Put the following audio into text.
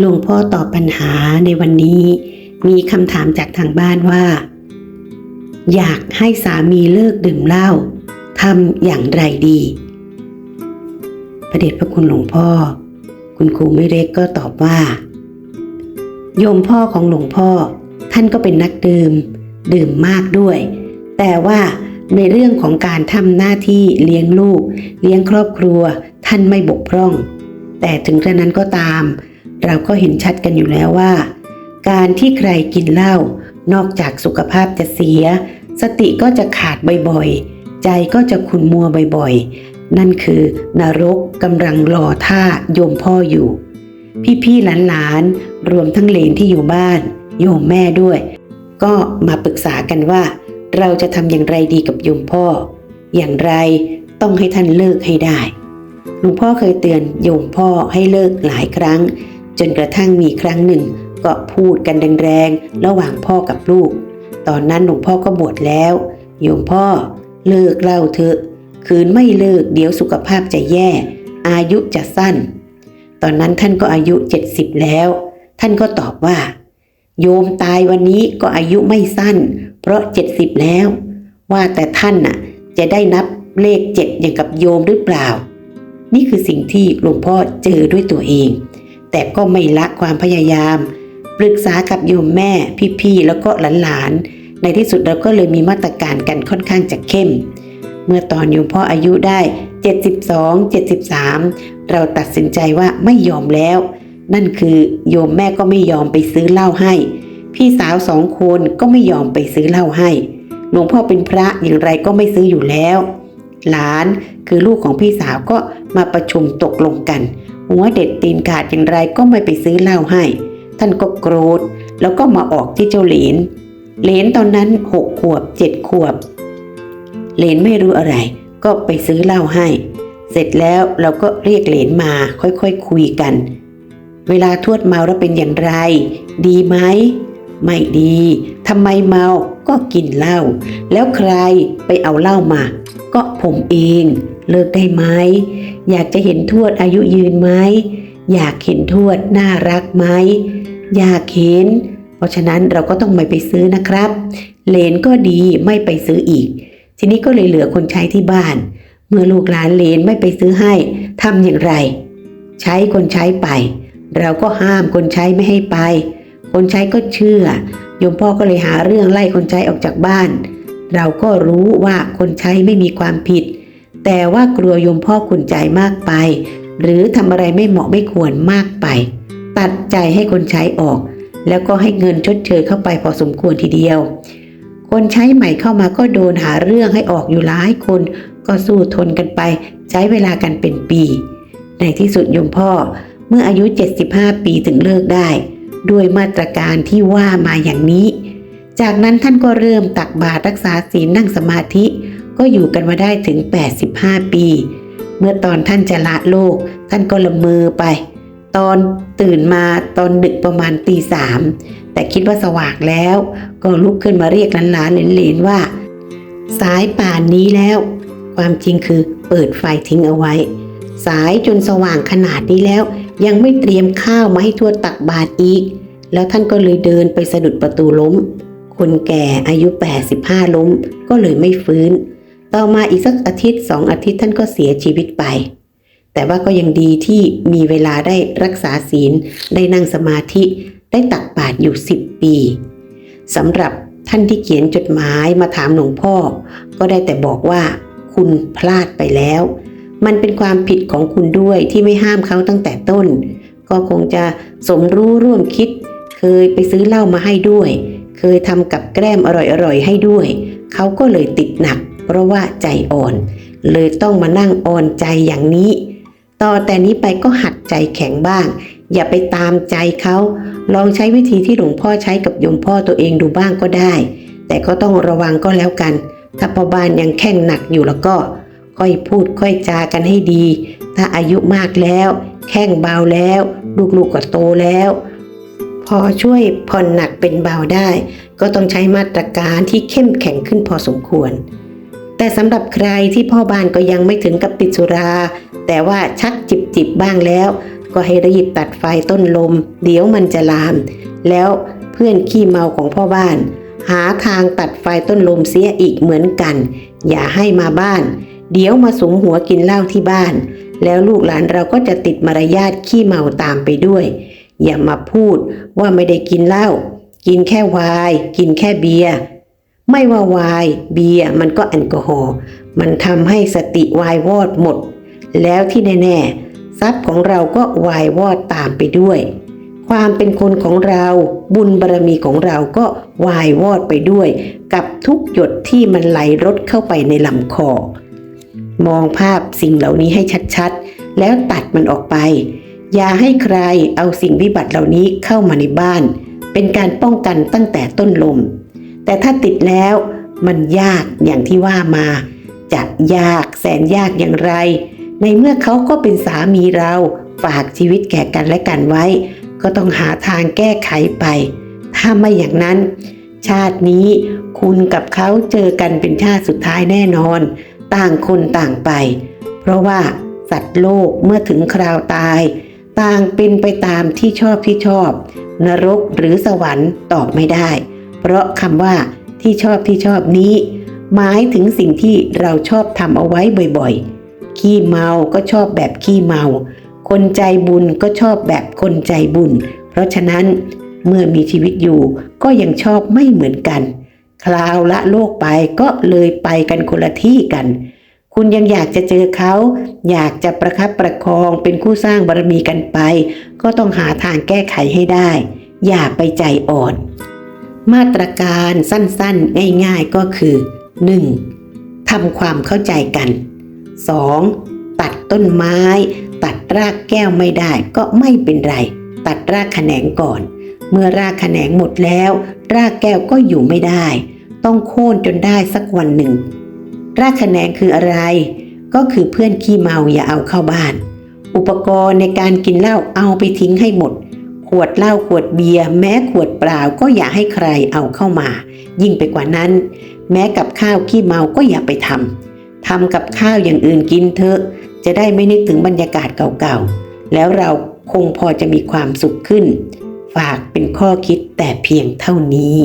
หลวงพ่อตอบปัญหาในวันนี้ มีคำถามจากทางบ้านว่า อยากให้สามีเลิกดื่มเหล้าทำอย่างไรดีพระเดชพระคุณหลวงพ่อ คุณครูไม่เล็กก็ตอบว่า โยมพ่อของหลวงพ่อ ท่านก็เป็นนักดื่ม ดื่มมากด้วย แต่ว่าในเรื่องของการทำหน้าที่เลี้ยงลูก เลี้ยงครอบครัว ท่านไม่บกพร่อง แต่ถึงกระนั้นก็ตาม เราก็เห็นชัดกันอยู่แล้วว่า การที่ใครกินเหล้านอกจากสุขภาพจะเสีย สติก็จะขาดบ่อยๆ ใจก็จะขุนมัวบ่อยๆ นั่นคือนรกกำลังรอท่าโยมพ่ออยู่ พี่ๆหลานๆ รวมทั้งเลนที่อยู่บ้าน โยมแม่ด้วย ก็มาปรึกษากันว่า เราจะทำอย่างไรดีกับโยมพ่อ อย่างไรต้องให้ท่านเลิกให้ได้หลวงพ่อเคยเตือนโยมพ่อให้เลิกหลายครั้ง จนกระทั่งมีครั้งหนึ่ง ก็พูดกันแรงๆระหว่างพ่อกับลูก ตอนนั้นหลวงพ่อก็บวชแล้ว โยมพ่อเลิกเล่าเถอะ คืนไม่เลิกเดี๋ยวสุขภาพจะแย่ อายุจะสั้น ตอนนั้นท่านก็อายุ 70 แล้ว ท่านก็ตอบว่า โยมตายวันนี้ก็อายุไม่สั้น เพราะ 70 แล้ว ว่าแต่ท่านน่ะจะได้นับเลขเจ็ดอย่างกับโยมหรือเปล่า นี่คือสิ่งที่หลวงพ่อเจอด้วยตัวเอง แต่ก็ไม่ละความพยายาม ปรึกษากับโยมแม่ พี่ๆ แล้วก็หลานๆ ในที่สุดเราก็เลยมีมาตรการกันค่อนข้างจะเข้ม เมื่อตอนโยมพ่ออายุได้ 72 73 เราตัดสินใจว่าไม่ยอมแล้ว นั่นคือโยมแม่ก็ไม่ยอมไปซื้อเหล้าให้ พี่สาวสองคนก็ไม่ยอมไปซื้อเหล้าให้หลวงพ่อเป็นพระอย่างไรก็ไม่ซื้ออยู่แล้ว หลานคือลูกของพี่สาวก็มาประชุมตกลงกัน หัวเด็ดตีนขาดอย่างไรก็ไม่ไปซื้อเหล้าให้ ท่านก็โกรธแล้วก็มาออกที่เจ้าเหลน เหลนตอนนั้นหกขวบเจ็ดขวบ เหลนไม่รู้อะไร ก็ไปซื้อเหล้าให้ เสร็จแล้วเราก็เรียกเหลนมาค่อยๆคคุยกัน เวลาทวดเมาแล้วเป็นอย่างไร ดีไหมไม่ดีทำไมเมาก็กินเหล้าแล้วใครไปเอาเหล้ามา ก็ผมเอง เลิกได้ไหมอยากจะเห็นทวดอายุยืนไหมอยากเห็นทวดน่ารักไหมอยากเห็น เพราะฉะนั้นเราก็ต้องไม่ไปซื้อนะครับเหลนก็ดีไม่ไปซื้ออีก ทีนี้ก็เลยเหลือคนใช้ที่บ้าน เมื่อลูกหลานเหลนไม่ไปซื้อให้ทำอย่างไร ใช้คนใช้ไป เราก็ห้ามคนใช้ไม่ให้ไป คนใช้ก็เชื่อโยมพ่อก็เลยหาเรื่องไล่คนใช้ออกจากบ้าน เราก็รู้ว่าคนใช้ไม่มีความผิด แต่ว่ากลัวยมพ่อขุนใจมากไป หรือทำอะไรไม่เหมาะไม่ควรมากไป ตัดใจให้คนใช้ออก แล้วก็ให้เงินชดเชยเข้าไปพอสมควรทีเดียว คนใช้ใหม่เข้ามาก็โดนหาเรื่องให้ออกอยู่หลายคน ก็สู้ทนกันไป ใช้เวลากันเป็นปี ในที่สุดยมพ่อเมื่ออายุ 75 ปีถึงเลิกได้ ด้วยมาตรการที่ว่ามาอย่างนี้ จากนั้นท่านก็เริ่มตักบาตรรักษาศีลนั่งสมาธิ ก็อยู่กันมาได้ถึง 85 ปี เมื่อตอนท่านจะละโลก ท่านก็ละเมอไป ตอนตื่นมาตอนดึกประมาณตีสามแต่คิดว่าสว่างแล้ว ก็ลุกขึ้นมาเรียกหลานๆเหลนๆว่า สายป่านนี้แล้ว ความจริงคือเปิดไฟทิ้งเอาไว้ สายจนสว่างขนาดนี้แล้ว ยังไม่เตรียมข้าวมาให้ทวดตักบาตรอีก แล้วท่านก็เลยเดินไปสะดุดประตูล้มคนแก่อายุ 85 ล้มก็เลยไม่ฟื้น ต่อมาอีกสักอาทิตย์สองอาทิตย์ท่านก็เสียชีวิตไป แต่ว่าก็ยังดีที่มีเวลาได้รักษาศีล ได้นั่งสมาธิ ได้ตักบาตรอยู่ 10 ปีสำหรับท่านที่เขียนจดหมายมาถามหลวงพ่อ ก็ได้แต่บอกว่าคุณพลาดไปแล้ว มันเป็นความผิดของคุณด้วยที่ไม่ห้ามเขาตั้งแต่ต้น ก็คงจะสมรู้ร่วมคิด เคยไปซื้อเหล้ามาให้ด้วย เคยทำกับแกล้มอร่อยๆให้ด้วย เขาก็เลยติดหนัก เพราะว่าใจอ่อน เลยต้องมานั่งอ่อนใจอย่างนี้ ต่อแต่นี้ไปก็หัดใจแข็งบ้าง อย่าไปตามใจเขาลองใช้วิธีที่หลวงพ่อใช้กับโยมพ่อตัวเองดูบ้างก็ได้ แต่ก็ต้องระวังก็แล้วกัน ถ้าพ่อบ้านยังแข่งหนักอยู่แล้วก็ ค่อยพูดค่อยจากันให้ดี ถ้าอายุมากแล้ว แข้งเบาแล้ว ลูกๆก็โตแล้วพอช่วยผ่อนหนักเป็นเบาได้ ก็ต้องใช้มาตรการที่เข้มแข็งขึ้นพอสมควร แต่สำหรับใครที่พ่อบ้านก็ยังไม่ถึงกับติดสุรา แต่ว่าชักจิบจิบบ้างแล้ว ก็ให้รีบตัดไฟต้นลม เดี๋ยวมันจะลาม แล้วเพื่อนขี้เมาของพ่อบ้าน หาทางตัดไฟต้นลมเสียอีกเหมือนกัน อย่าให้มาบ้าน เดี๋ยวมาสมหัวกินเหล้าที่บ้าน แล้วลูกหลานเราก็จะติดมารยาทขี้เมาตามไปด้วย อย่ามาพูดว่าไม่ได้กินเหล้ากินแค่วน์กินแค่เบียร์ ไม่ว่าวน์เบียร์มันก็แอลกอฮอล์มันทำให้สติวายวอดหมด แล้วที่แน่ๆทรัพย์ของเราก็วายวอดตามไปด้วย ความเป็นคนของเราบุญบารมีของเราก็วายวอดไปด้วย กับทุกหยดที่มันไหลรดเข้าไปในลำคอ มองภาพสิ่งเหล่านี้ให้ชัดๆ แล้วตัดมันออกไป อย่าให้ใครเอาสิ่งวิบัติเหล่านี้เข้ามาในบ้าน เป็นการป้องกันตั้งแต่ต้นลม แต่ถ้าติดแล้วมันยากอย่างที่ว่ามา จะยากแสนยากอย่างไร ในเมื่อเขาก็เป็นสามีเราฝากชีวิตแก่กันและกันไว้ ก็ต้องหาทางแก้ไขไป ถ้าไม่อย่างนั้น ชาตินี้คุณกับเขาเจอกันเป็นชาติสุดท้ายแน่นอน ต่างคนต่างไป เพราะว่าสัตว์โลกเมื่อถึงคราวตาย ต่างเป็นไปตามที่ชอบที่ชอบ นรกหรือสวรรค์ตอบไม่ได้ เพราะคำว่าที่ชอบที่ชอบนี้ หมายถึงสิ่งที่เราชอบทำเอาไว้บ่อยๆ ขี้เมาก็ชอบแบบขี้เมา คนใจบุญก็ชอบแบบคนใจบุญ เพราะฉะนั้นเมื่อมีชีวิตอยู่ก็ยังชอบไม่เหมือนกัน คราวละโลกไปก็เลยไปกันคนละที่กัน คุณยังอยากจะเจอเขา อยากจะประคับประคองเป็นคู่สร้างบารมีกันไป ก็ต้องหาทางแก้ไขให้ได้ อย่าไปใจอ่อน มาตรการสั้นๆ ง่ายๆก็คือ 1. ทำความเข้าใจกัน 2. ตัดต้นไม้ ตัดรากแก้วไม่ได้ก็ไม่เป็นไร ตัดรากแขนงก่อน เมื่อรากแขนงหมดแล้ว รากแก้วก็อยู่ไม่ได้ ต้องโค่นจนได้สักวันหนึ่ง รากแขนงคืออะไร ก็คือเพื่อนขี้เมาอย่าเอาเข้าบ้าน อุปกรณ์ในการกินเหล้าเอาไปทิ้งให้หมด ขวดเหล้าขวดเบียร์แม้ขวดเปล่าก็อย่าให้ใครเอาเข้ามา ยิ่งไปกว่านั้น แม้กับข้าวขี้เมาก็อย่าไปทำทำกับข้าวอย่างอื่นกินเถอะ จะได้ไม่นึกถึงบรรยากาศเก่าๆ แล้วเราคงพอจะมีความสุขขึ้น ฝากเป็นข้อคิดแต่เพียงเท่านี้